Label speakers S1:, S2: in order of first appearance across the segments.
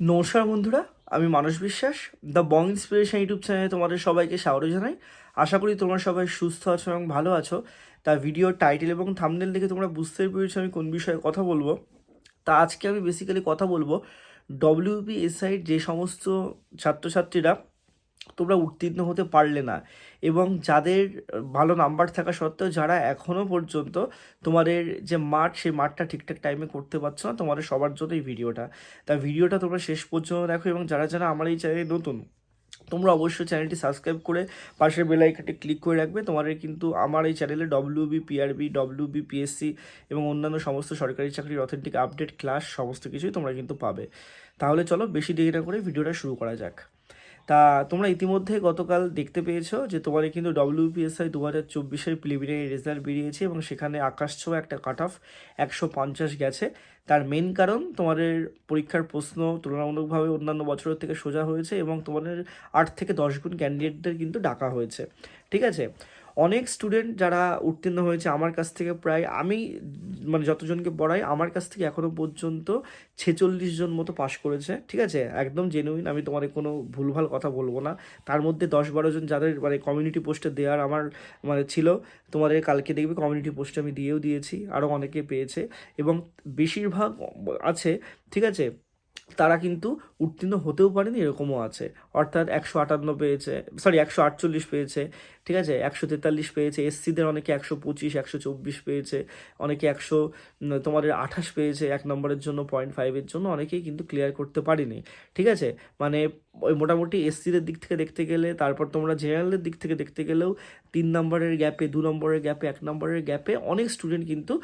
S1: নমস্কার বন্ধুরা, আমি মানস বিশ্বাস দ্য বং ইন্সপিরেশন ইউটিউব চ্যানেলে তোমাদের সবাইকে স্বাগত জানাই। আশা করি তোমরা সবাই সুস্থ আছো এবং ভালো আছো। তা ভিডিও টাইটেল এবং থামনেল দেখে তোমরা বুঝতে পেরেছ আমি কোন বিষয়ে কথা বলব। তা আজকে আমি বেসিক্যালি কথা বলব ডব্লিউপিএসআইর যে সমস্ত ছাত্রছাত্রীরা তোমরা উত্তীর্ণ হতে পারলে না। এবং যাদের ভালো নাম্বার থাকা সত্ত্বেও যারা এখনও পর্যন্ত তোমাদের যে মাঠ, সেই মাঠটা ঠিকঠাক টাইমে করতে পারছ না, তোমাদের সবার জন্য এই ভিডিওটা তা ভিডিওটা তোমরা শেষ পর্যন্ত দেখো এবং যারা যারা আমার এই চ্যানেলে নতুন, তোমরা অবশ্যই চ্যানেলটি সাবস্ক্রাইব করে পাশের বেল আইকনটি ক্লিক করে রাখবে। তোমাদের কিন্তু আমার এই চ্যানেলে ডব্লিউবি পিআরবি ডব্লিউবি পিএসসি এবং অন্যান্য সমস্ত সরকারি চাকরির অথেন্টিক আপডেট ক্লাস সমস্ত কিছুই তোমরা কিন্তু পাবে। তাহলে চলো বেশি দেরি না করে ভিডিওটা শুরু করা যাক। তা তোমরা ইতিমধ্যে গতকাল দেখতে পেয়েছ যে তোমাদের কিন্তু ডব্লিউপিএসআই দু হাজার চব্বিশের প্রিলিমিনারি রেজাল্ট বেরিয়েছে এবং সেখানে আকাশ ছোঁয়া একটা কাট অফ একশো পঞ্চাশ গেছে। তার মেন কারণ তোমাদের পরীক্ষার প্রশ্ন তুলনামূলকভাবে অন্যান্য বছরের থেকে সোজা হয়েছে এবং তোমাদের আট থেকে দশ গুণ ক্যান্ডিডেটদের কিন্তু ডাকা হয়েছে। ঠিক আছে? অনেক স্টুডেন্ট যারা উত্তীর্ণ হয়েছে আমার কাছ থেকে প্রায় আমি মানে যতজনকে পড়াই, আমার কাছ থেকে এখনও পর্যন্ত ছেচল্লিশ জন মতো পাশ করেছে, ঠিক আছে? একদম জেনুইন আমি তোমাদের কোনো ভুলভাল কথা বলব না। তার মধ্যে দশ বারো জন যাদের মানে কমিউনিটি পোস্টে দেওয়ার আমার মানে ছিল, তোমাদের কালকে দেখবে কমিউনিটি পোস্টে আমি দিয়েও দিয়েছি আরও অনেকে পেয়েছে। এবং বেশিরভাগ আছে, ঠিক আছে? তারা কিন্তু উত্তীর্ণ হতেও পারেনি, এরকমও আছে। অর্থাৎ একশো আটান্ন পেয়েছে সরি একশো আটচল্লিশ পেয়েছে, ঠিক আছে? একশো তেতাল্লিশ পেয়েছে, এসসিদের অনেকে একশো পঁচিশ, একশো চব্বিশ পেয়েছে, অনেকে একশো তোমাদের আঠাশ পেয়েছে, এক নম্বরের জন্য পয়েন্ট ফাইভের জন্য, অনেকেই কিন্তু ক্লিয়ার করতে পারেনি, ঠিক আছে? মানে ওই মোটামুটি এসসিদের দিক থেকে দেখতে গেলে, তারপর তোমরা জেনারেলের দিক থেকে দেখতে গেলেও, তিন নম্বরের গ্যাপে দু নম্বরের গ্যাপে এক নম্বরের গ্যাপে অনেক স্টুডেন্ট কিন্তু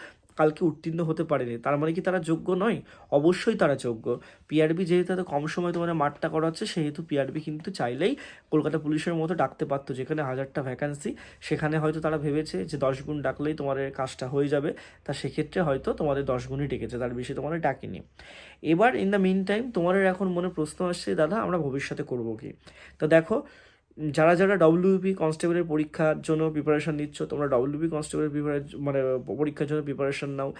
S1: কালকে উত্তীর্ণ হতে পারেনি। তার মানে কি তারা যোগ্য নয়? অবশ্যই তারা যোগ্য। পিআরবি যেহেতু এত কম সময় তোমাদের মাঠটা করা হচ্ছে সেহেতু পিআরবি কিন্তু চাইলেই কলকাতা পুলিশের মতো ডাকতে পারতো, যেখানে হাজারটা ভ্যাকান্সি সেখানে হয়তো তারা ভেবেছে যে দশ গুণ ডাকলেই তোমাদের কাজটা হয়ে যাবে। তা সেক্ষেত্রে হয়তো তোমাদের দশ গুণই ডেকেছে, তার বেশি তোমাদের ডাকেনি। এবার ইন দ্য মিন টাইম তোমাদের এখন মনে প্রশ্ন আসছে, দাদা, আমরা ভবিষ্যতে করব কি? তো দেখো যারা যারা ডব্লিউপি কনস্টেবলের পরীক্ষার জন্য প্রিপারেশন নিচ্ছ, তোমরা ডব্লিউপি কনস্টেবলের প্রিপারে মানে পরীক্ষার জন্য প্রিপারেশন নাও।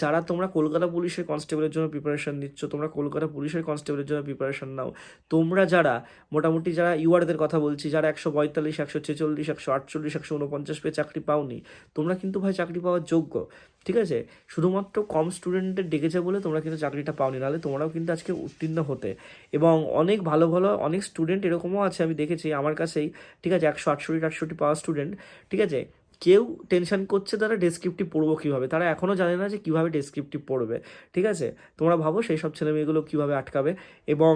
S1: যারা তোমরা কলকাতা পুলিশের কনস্টেবলের জন্য প্রিপারেশন নিচ্ছ, তোমরা কলকাতা পুলিশের কনস্টেবলের জন্য প্রিপারেশন নাও। তোমরা যারা, মোটামুটি যারা ইউআরদের কথা বলছি, যারা একশো পঁয়তাল্লিশ, একশো ছেচল্লিশ, একশো আটচল্লিশ, একশো উনপঞ্চাশ পেয়ে চাকরি পাওনি, তোমরা কিন্তু ভাই চাকরি পাওয়ার যোগ্য। ঠিক আছে? শুধুমাত্র কম স্টুডেন্টদের ডেকেছে বলে তোমরা কিন্তু চাকরিটা পাওনি, নাহলে তোমরাও কিন্তু আজকে উত্তীর্ণ হতে। এবং অনেক ভালো ভালো, অনেক স্টুডেন্ট এরকমও আছে, আমি দেখেছি, আমার কাছেই, ঠিক আছে, একশো আটষট্টি আটষট্টি পাওয়া স্টুডেন্ট ঠিক আছে? কেউ টেনশন করছে তারা ডেসক্রিপটিভ পড়ব কীভাবে? তারা এখনও জানে না যে কীভাবে ডেসক্রিপটিভ পড়বে, ঠিক আছে? তোমরা ভাবো সেই সব ছেলেমেয়েগুলো কীভাবে আটকাবে। এবং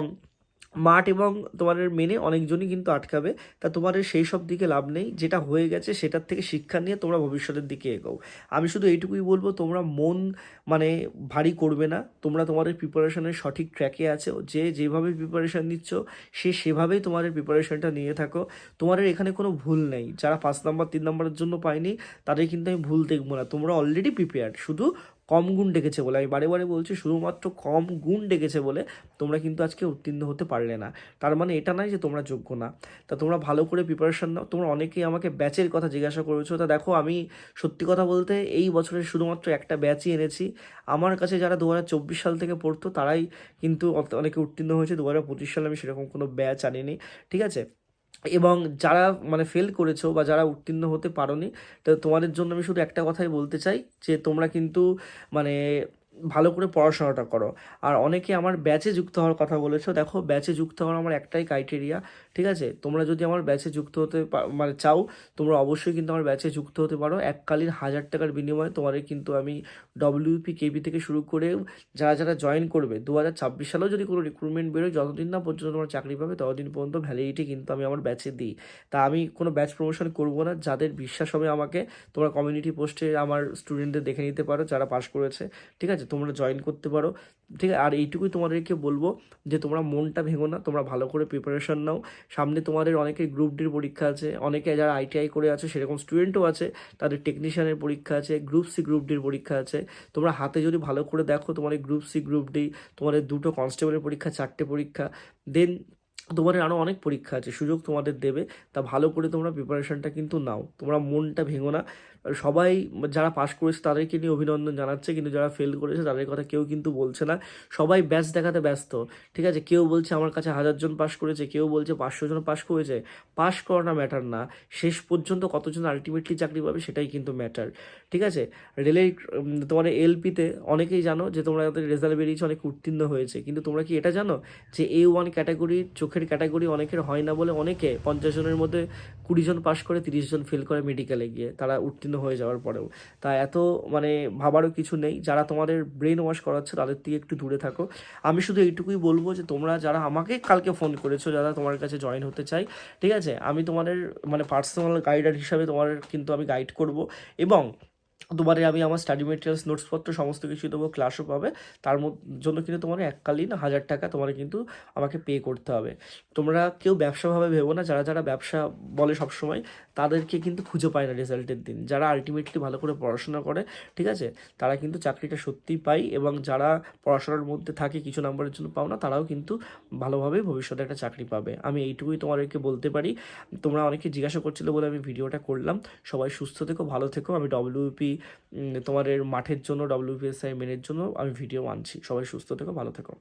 S1: মাঠ এবং তোমাদের মেনে অনেকজনই কিন্তু আটকাবে। তা তোমাদের সেই সব দিকে লাভ নেই। যেটা হয়ে গেছে সেটার থেকে শিক্ষা নিয়ে তোমরা ভবিষ্যতের দিকে এগোও। আমি শুধু এইটুকুই বলব, তোমরা মন মানে ভারী করবে না। তোমরা তোমাদের প্রিপারেশনের সঠিক ট্র্যাকে আছো। যে যেভাবে প্রিপারেশন নিচ্ছ, সে সেভাবেই তোমাদের প্রিপারেশনটা নিয়ে থাকো। তোমাদের এখানে কোনো ভুল নেই। যারা পাঁচ নম্বর, তিন নম্বরের জন্য পায়নি, তাদের কিন্তু আমি ভুল দেখব না। তোমরা অলরেডি প্রিপেয়ার্ড শুধু কম গুণ ডেকেছে বলে। আমি বারে বারে বলছি, শুধুমাত্র কম গুণ ডেকেছে বলে তোমরা কিন্তু আজকে উত্তীর্ণ হতে পারলে না। তার মানে এটা নয় যে তোমরা যোগ্য না। তা তোমরা ভালো করে প্রিপারেশান নাও। তোমরা অনেকেই আমাকে ব্যাচের কথা জিজ্ঞাসা করেছ। তা দেখো, আমি সত্যি কথা বলতে এই বছরে শুধুমাত্র একটা ব্যাচই এনেছি। আমার কাছে যারা দু হাজার চব্বিশ সাল থেকে পড়তো, তারাই কিন্তু অনেকে উত্তীর্ণ হয়েছে। দু হাজার পঁচিশ সালে আমি সেরকম কোনো ব্যাচ আনিনি। ঠিক আছে? এবং যারা মানে ফেল করেছ বা যারা উত্তীর্ণ হতে পারোনি, তো তোমাদের জন্য আমি শুধু একটা কথাই বলতে চাই যে তোমরা কিন্তু মানে ভালো করে পড়াশোনাটা করো। আর অনেকে আমার ব্যাচে যুক্ত হওয়ার কথা বলেছ, দেখো ব্যাচে যুক্ত হওয়ার আমার একটাই ক্রাইটেরিয়া ঠিক আছে? তোমরা যদি আমার ব্যাচে যুক্ত হতে মানে চাও, তোমরা অবশ্যই কিন্তু আমার ব্যাচে যুক্ত হতে পারো। এককালীন হাজার টাকার বিনিময়ে তোমাদের কিন্তু আমি ডব্লিউপি কেপি থেকে শুরু করে যারা যারা জয়েন করবে দু হাজার ছাব্বিশ সালেও যদি কোনো রিক্রুটমেন্ট বেরোয়, যতদিন না পর্যন্ত তোমার চাকরি পাবে, ততদিন পর্যন্ত ভ্যালিডিটি কিন্তু আমি আমার ব্যাচে দিই। তা আমি কোনো ব্যাচ প্রমোশন করব না, যাদের বিশ্বাস হবে আমাকে, তোমরা কমিউনিটি পোস্টে আমার স্টুডেন্টদের দেখে নিতে পারো, যারা পাশ করেছে, ঠিক আছে? তোমরা জয়েন করতে পারো। ঠিক আছে? আর এইটুকুই তোমাদেরকে বলব যে তোমরা মনটা ভেঙো না, তোমরা ভালো করে প্রিপারেশন নাও। সামনে তোমাদের অনেকের গ্রুপ ডির পরীক্ষা আছে, অনেকে যারা আইটিআই করে আছে, সেরকম স্টুডেন্টও আছে, তাদের টেকনিশিয়ানের পরীক্ষা আছে গ্রুপ সি গ্রুপ ডির পরীক্ষা আছে। তোমরা হাতে যদি ভালো করে দেখো তোমাদের গ্রুপ সি গ্রুপ ডি তোমাদের দুটো কনস্টেবলের পরীক্ষা, চারটে পরীক্ষা দেন তোমাদের আরও অনেক পরীক্ষা আছে, সুযোগ তোমাদের দেবে। তা ভালো করে তোমরা প্রিপারেশনটা কিন্তু নাও। তোমরা মনটা ভেঙো না। সবাই যারা পাশ করেছে তাদেরকে নিয়ে অভিনন্দন জানাচ্ছে, কিন্তু যারা ফেল করেছে তাদের কথা কেউ কিন্তু বলছে না। সবাই ব্যাচ দেখাতে ব্যস্ত, ঠিক আছে? কেউ বলছে আমার কাছে হাজার জন পাস করেছে, কেউ বলছে পাঁচশো জন পাশ করেছে। পাস করাটা ম্যাটার না। শেষ পর্যন্ত কতজন আলটিমেটলি চাকরি পাবে সেটাই কিন্তু ম্যাটার ঠিক আছে? রেলের তোমার এলপিতে অনেকেই জানো যে তোমরা রেজাল্ট বেরিয়েছে, অনেক উত্তীর্ণ হয়েছে। কিন্তু তোমরা কি এটা জানো যে এ ওয়ান ক্যাটাগরি চোখের ক্যাটাগরি অনেকের হয় না বলে অনেকে পঞ্চাশ জনের মধ্যে কুড়ি জন পাস করে, তিরিশ জন ফেল করে মেডিকেলে গিয়ে। তারা উত্তীর্ণ হয়ে যাওয়ার পরেও। তা এত মানে ভাবারও কিছু নেই। যারা তোমাদের ব্রেন ওয়াশ করাচ্ছে, তাদের থেকে একটু দূরে থাকো। আমি শুধু এইটুকুই বলব যে, তোমরা যারা আমাকে কালকে ফোন করেছ, যারা তোমার কাছে জয়েন হতে চাই, ঠিক আছে? আমি তোমাদের মানে পার্সোনাল গাইডার হিসাবে তোমার কিন্তু আমি গাইড করব। এবং তোমারে আমি আমার স্টাডি মেটেরিয়ালস নোটসপত্র সমস্ত কিছু দেবো ক্লাসও পাবে। তার জন্য কিন্তু তোমার এককালীন হাজার টাকা তোমার কিন্তু আমাকে পে করতে হবে। তোমরা কেউ ব্যবসাভাবে ভেবো না, যারা যারা ব্যবসা বলে সবসময়, তাদেরকে কিন্তু খুঁজে পায় না রেজাল্টের দিন। যারা আলটিমেটলি ভালো করে পড়াশোনা করে, ঠিক আছে? তারা কিন্তু চাকরিটা সত্যিই পায় এবং যারা পড়াশোনার মধ্যে থাকে, কিছু নাম্বারের জন্য পাও না, তারাও কিন্তু ভালোভাবে ভবিষ্যতে একটা চাকরি পাবে। আমি এইটুকুই তোমাদেরকে বলতে পারি। তোমরা অনেকে জিজ্ঞাসা করছিলে বলে আমি ভিডিওটা করলাম। সবাই সুস্থ থেকো, ভালো থেকো। আমি ডব্লিউপি তোমাদের মাঠের জন্য ডাব্লিউপিএসআই মেনের জন্য আমি ভিডিও আনছি সবাই সুস্থ থেকো, ভালো থেকো।